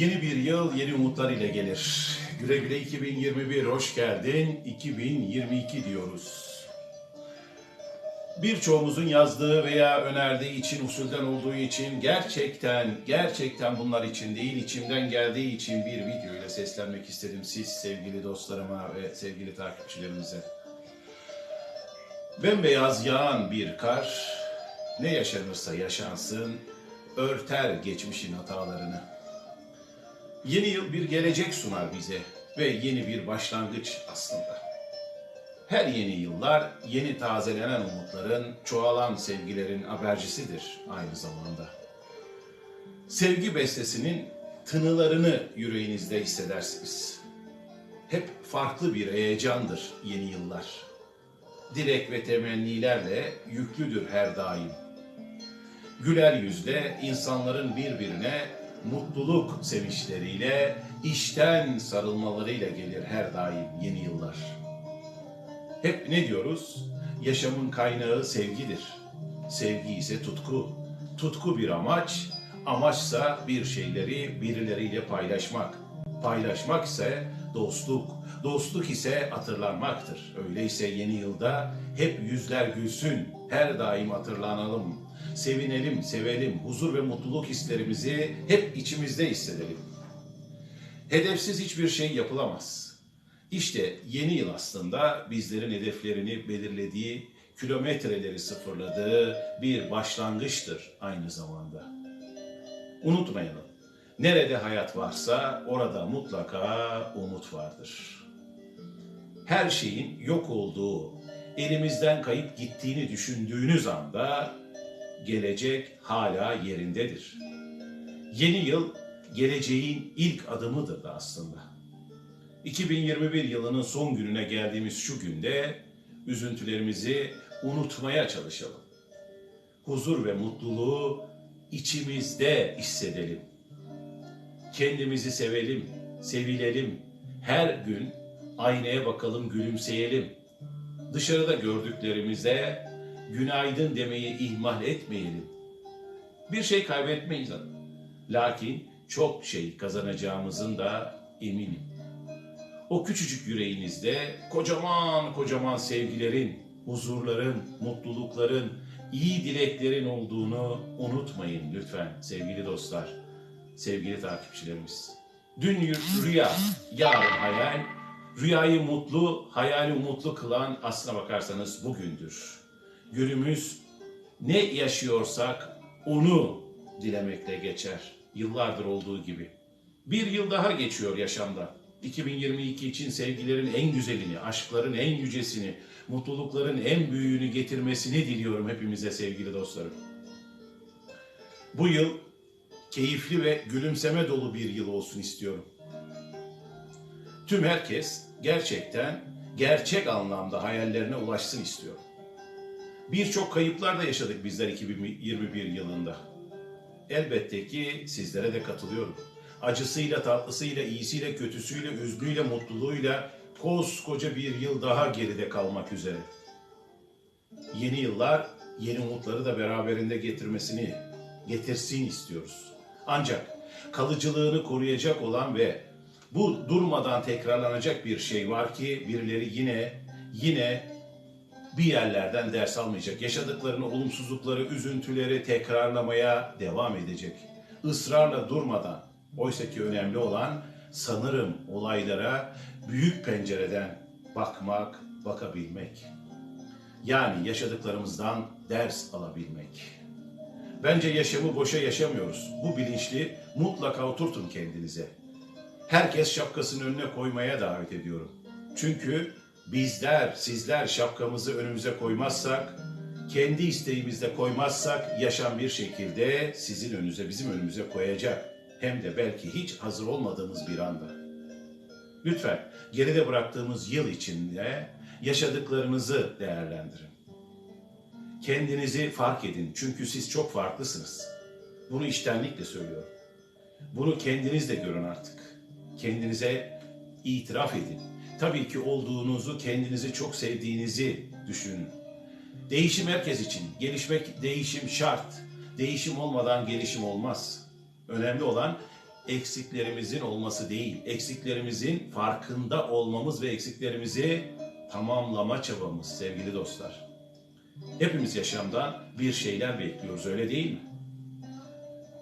Yeni bir yıl yeni umutlar ile gelir. Güle güle 2021 hoş geldin. 2022 diyoruz. Birçoğumuzun yazdığı veya önerdiği için, usulden olduğu için gerçekten, gerçekten bunlar için değil, içimden geldiği için bir video ile seslenmek istedim siz sevgili dostlarıma ve sevgili takipçilerimize. Bembeyaz yağan bir kar, ne yaşanırsa yaşansın, örter geçmişin hatalarını. Yeni yıl bir gelecek sunar bize ve yeni bir başlangıç aslında. Her yeni yıllar yeni tazelenen umutların, çoğalan sevgilerin habercisidir aynı zamanda. Sevgi bestesinin tınılarını yüreğinizde hissedersiniz. Hep farklı bir heyecandır yeni yıllar. Dilek ve temennilerle yüklüdür her daim. Güler yüzle insanların birbirine mutluluk sevinçleriyle, işten sarılmalarıyla gelir her daim yeni yıllar. Hep ne diyoruz? Yaşamın kaynağı sevgidir. Sevgi ise tutku. Tutku bir amaç, amaçsa bir şeyleri birileriyle paylaşmak. Paylaşmak ise dostluk, dostluk ise hatırlanmaktır. Öyleyse yeni yılda hep yüzler gülsün, her daim hatırlanalım. Sevinelim, sevelim, huzur ve mutluluk hislerimizi hep içimizde hissedelim. Hedefsiz hiçbir şey yapılamaz. İşte yeni yıl aslında bizlerin hedeflerini belirlediği, kilometreleri sıfırladığı bir başlangıçtır aynı zamanda. Unutmayalım, nerede hayat varsa orada mutlaka umut vardır. Her şeyin yok olduğu, elimizden kayıp gittiğini düşündüğünüz anda gelecek hala yerindedir. Yeni yıl geleceğin ilk adımıdır da aslında. 2021 yılının son gününe geldiğimiz şu günde üzüntülerimizi unutmaya çalışalım. Huzur ve mutluluğu içimizde hissedelim. Kendimizi sevelim, sevilelim. Her gün aynaya bakalım, gülümseyelim. Dışarıda gördüklerimize günaydın demeyi ihmal etmeyelim. Bir şey kaybetmeyiz. Lakin çok şey kazanacağımızın da eminim. O küçücük yüreğinizde kocaman kocaman sevgilerin, huzurların, mutlulukların, iyi dileklerin olduğunu unutmayın lütfen sevgili dostlar, sevgili takipçilerimiz. Dün rüya, yarın hayal, rüyayı mutlu, hayali umutlu kılan aslına bakarsanız bugündür. Günümüz ne yaşıyorsak onu dilemekle geçer. Yıllardır olduğu gibi. Bir yıl daha geçiyor yaşamda. 2022 için sevgilerin en güzelini, aşkların en yücesini, mutlulukların en büyüğünü getirmesini diliyorum hepimize sevgili dostlarım. Bu yıl keyifli ve gülümseme dolu bir yıl olsun istiyorum. Tüm herkes gerçekten gerçek anlamda hayallerine ulaşsın istiyorum. Birçok kayıplar da yaşadık bizler 2021 yılında. Elbette ki sizlere de katılıyorum. Acısıyla, tatlısıyla, iyisiyle, kötüsüyle, üzgüyle, mutluluğuyla koskoca bir yıl daha geride kalmak üzere. Yeni yıllar yeni umutları da beraberinde getirmesini, getirsin istiyoruz. Ancak kalıcılığını koruyacak olan ve bu durmadan tekrarlanacak bir şey var ki birileri yine yine bir yerlerden ders almayacak. Yaşadıklarını, olumsuzlukları, üzüntüleri tekrarlamaya devam edecek. Israrla durmadan. Oysa ki önemli olan sanırım olaylara büyük pencereden bakmak, bakabilmek. Yani yaşadıklarımızdan ders alabilmek. Bence yaşamı boşa yaşamıyoruz. Bu bilinçli mutlaka oturtun kendinize. Herkes şapkasını önüne koymaya davet ediyorum. Çünkü bizler, sizler şapkamızı önümüze koymazsak, kendi isteğimizde koymazsak yaşam bir şekilde sizin önünüze, bizim önümüze koyacak. Hem de belki hiç hazır olmadığımız bir anda. Lütfen geride bıraktığımız yıl içinde yaşadıklarınızı değerlendirin. Kendinizi fark edin çünkü siz çok farklısınız. Bunu içtenlikle söylüyorum. Bunu kendiniz de görün artık. Kendinize itiraf edin. Tabii ki olduğunuzu, kendinizi çok sevdiğinizi düşünün. Değişim herkes için. Gelişmek, değişim şart. Değişim olmadan gelişim olmaz. Önemli olan eksiklerimizin olması değil, eksiklerimizin farkında olmamız ve eksiklerimizi tamamlama çabamız sevgili dostlar. Hepimiz yaşamdan bir şeyler bekliyoruz öyle değil mi?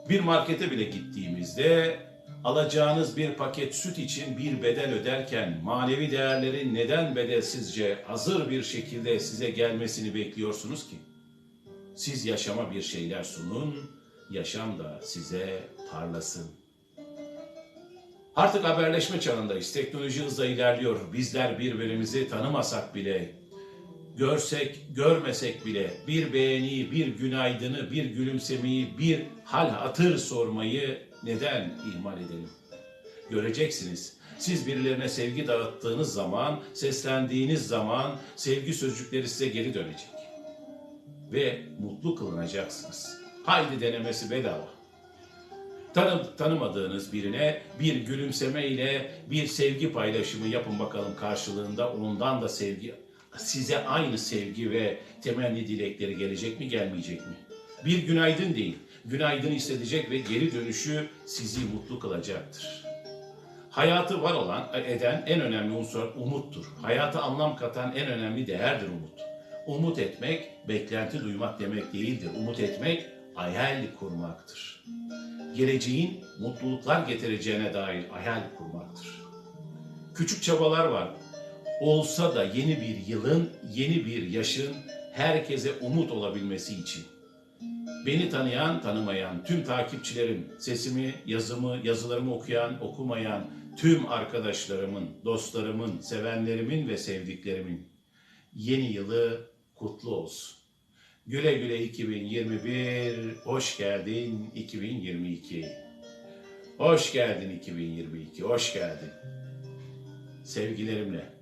Bir markete bile gittiğimizde alacağınız bir paket süt için bir bedel öderken manevi değerlerin neden bedelsizce hazır bir şekilde size gelmesini bekliyorsunuz ki? Siz yaşama bir şeyler sunun, yaşam da size parlasın. Artık haberleşme çağındayız. Teknoloji hızla ilerliyor. Bizler birbirimizi tanımasak bile, görsek, görmesek bile bir beğeniyi, bir günaydını, bir gülümsemeyi, bir hal hatır sormayı neden ihmal edelim? Göreceksiniz. Siz birilerine sevgi dağıttığınız zaman, seslendiğiniz zaman sevgi sözcükleri size geri dönecek. Ve mutlu kılınacaksınız. Haydi denemesi bedava. Tanı, tanımadığınız birine bir gülümseme ile bir sevgi paylaşımı yapın bakalım karşılığında ondan da sevgi size aynı sevgi ve temenni dilekleri gelecek mi gelmeyecek mi? Bir günaydın değil, günaydın hissedecek ve geri dönüşü sizi mutlu kılacaktır. Hayatı var olan, eden en önemli unsur umuttur. Hayata anlam katan en önemli değerdir umut. Umut etmek, beklenti duymak demek değildir. Umut etmek, hayal kurmaktır. Geleceğin mutluluklar getireceğine dair hayal kurmaktır. Küçük çabalar var. Olsa da yeni bir yılın, yeni bir yaşın herkese umut olabilmesi için. Beni tanıyan, tanımayan, tüm takipçilerim, sesimi, yazımı, yazılarımı okuyan, okumayan, tüm arkadaşlarımın, dostlarımın, sevenlerimin ve sevdiklerimin yeni yılı kutlu olsun. Güle güle 2021, hoş geldin 2022. Hoş geldin 2022, hoş geldin. Sevgilerimle.